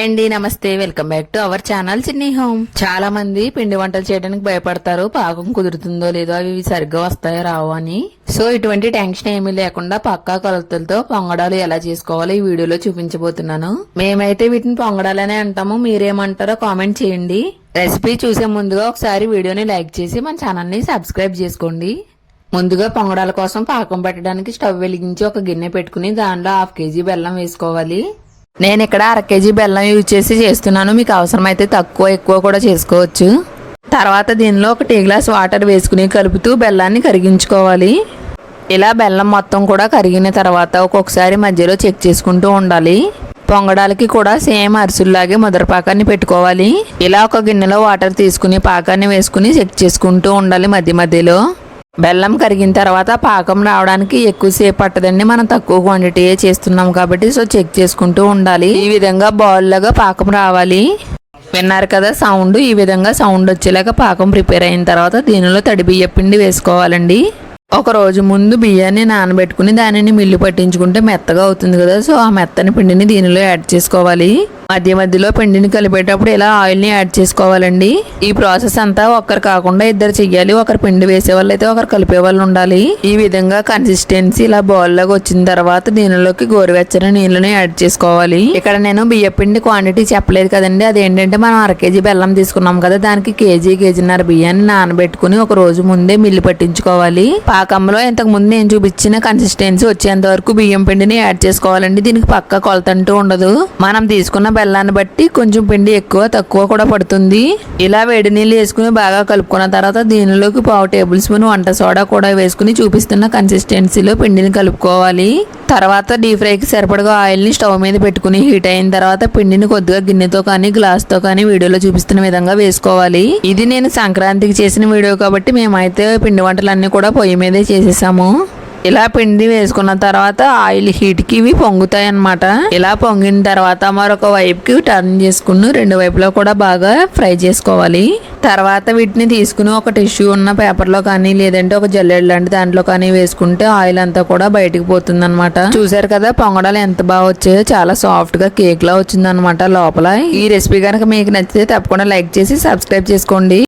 Hi అండి నమస్తే. Welcome back to our channel Chinni home చాలా మంది పిండి వంటలు చేయడానికి భయపడతారు. పాకం కుదురుతుందో లేదో అవి సరిగ్గా వస్తాయో రావో అని. సో ఇటువంటి టెన్షన్ ఏమీ లేకుండా పక్కా కొలతలతో పొంగడాలు ఎలా చేసుకోవాలో ఈ వీడియోలో చూపించబోతున్నాను. మేమైతే వీటిని పొంగడాలనే అంటాము. మీరేమంటారో కామెంట్ చేయండి. రెసిపీ చూసే ముందుగా ఒకసారి వీడియోని లైక్ చేసి మన ఛానల్ని సబ్స్క్రైబ్ చేసుకోండి. ముందుగా పొంగడాల కోసం పాకం పెట్టడానికి స్టవ్ వెలిగించి ఒక గిన్నె పెట్టుకుని దానిలో హాఫ్ కేజీ బెల్లం వేసుకోవాలి. నేను ఇక్కడ అర కేజీ బెల్లం యూజ్ చేసి చేస్తున్నాను. మీకు అవసరమైతే తక్కువ ఎక్కువ కూడా చేసుకోవచ్చు. తర్వాత దీనిలో ఒక టీ గ్లాస్ వాటర్ వేసుకుని కలుపుతూ బెల్లాన్ని కరిగించుకోవాలి. ఇలా బెల్లం మొత్తం కూడా కరిగిన తర్వాత ఒక్కొక్కసారి మధ్యలో చెక్ చేసుకుంటూ ఉండాలి. పొంగడాలకి కూడా సేమ్ అరుసుల్లాగే ముద్ర పాకాన్ని పెట్టుకోవాలి. ఇలా ఒక గిన్నెలో వాటర్ తీసుకుని పాకాన్ని వేసుకుని చెక్ చేసుకుంటూ ఉండాలి మధ్య మధ్యలో. బెల్లం కరిగిన తర్వాత పాకం రావడానికి ఎక్కువసేపు పట్టదండి. మనం తక్కువ క్వాంటిటీయే చేస్తున్నాం కాబట్టి సో చెక్ చేసుకుంటూ ఉండాలి. ఈ విధంగా బౌల్ లాగా పాకం రావాలి. విన్నారు కదా సౌండ్ ఈ విధంగా సౌండ్ వచ్చేలాగా పాకం ప్రిపేర్ అయిన తర్వాత దీనిలో తడి బియ్య పిండి వేసుకోవాలండి. ఒక రోజు ముందు బియ్యాన్ని నానబెట్టుకుని దానిని మిల్లు పట్టించుకుంటే మెత్తగా అవుతుంది కదా సో ఆ మెత్తని పిండిని దీనిలో యాడ్ చేసుకోవాలి. మధ్య మధ్యలో పిండిని కలిపేటప్పుడు ఇలా ఆయిల్ని యాడ్ చేసుకోవాలండి? ఈ ప్రాసెస్ అంతా ఒకరు కాకుండా ఇద్దరు చెయ్యాలి. ఒకరు పిండి వేసే వాళ్ళు అయితే ఒకరు కలిపే వాళ్ళు ఉండాలి. ఈ విధంగా కన్సిస్టెన్సీ ఇలా బౌల్ లాగా వచ్చిన తర్వాత దీనిలోకి గోరువెచ్చని నీళ్ళని యాడ్ చేసుకోవాలి. ఇక్కడ నేను బియ్య పిండి క్వాంటిటీ చెప్పలేదు కదండి. అదేంటంటే మనం అర కేజీ బెల్లం తీసుకున్నాం కదా దానికి కేజీ కేజీన్నర బియ్యాన్ని నానబెట్టుకుని ఒక రోజు ముందే మిల్లు పట్టించుకోవాలి. పాకంలో ఇంతకు ముందు నేను చూపించిన కన్సిస్టెన్సీ వచ్చేంత వరకు బియ్యం పిండిని యాడ్ చేసుకోవాలండి. దీనికి పక్క కొలతంటూ ఉండదు. మనం తీసుకున్న బెల్లాన్ని బట్టి కొంచెం పిండి ఎక్కువ తక్కువ కూడా పడుతుంది. ఇలా వేడి నీళ్ళు వేసుకుని బాగా కలుపుకున్న తర్వాత దీనిలోకి పావు టేబుల్ స్పూన్ వంట సోడా కూడా వేసుకుని చూపిస్తున్న కన్సిస్టెన్సీలో పిండిని కలుపుకోవాలి. తర్వాత డీప్ ఫ్రైకి సరిపడగా ఆయిల్ని స్టవ్ మీద పెట్టుకుని హీట్ అయిన తర్వాత పిండిని కొద్దిగా గిన్నెతో కానీ గ్లాస్తో కానీ వీడియోలో చూపిస్తున్న విధంగా వేసుకోవాలి. ఇది నేను సంక్రాంతికి చేసిన వీడియో కాబట్టి మేమైతే పిండి వంటలన్నీ కూడా పొయ్యి మీదే చేసేసాము. ఇలా పిండి వేసుకున్న తర్వాత ఆయిల్ హీట్కి ఇవి పొంగుతాయి అన్నమాట ఇలా పొంగిన తర్వాత మరొక వైపుకి టర్న్ చేసుకుని రెండు వైపులో కూడా బాగా ఫ్రై చేసుకోవాలి. తర్వాత వీటిని తీసుకుని ఒక టిష్యూ ఉన్న పేపర్లో కానీ లేదంటే ఒక జల్లెడ లాంటి దాంట్లో కానీ వేసుకుంటే ఆయిల్ అంతా కూడా బయటికి పోతుంది అనమాట చూసారు కదా పొంగడాలు ఎంత బాగా వచ్చాయో చాలా సాఫ్ట్గా కేక్ లా వచ్చిందనమాట లోపల. ఈ రెసిపీ కనుక మీకు నచ్చితే తప్పకుండా లైక్ చేసి సబ్స్క్రైబ్ చేసుకోండి.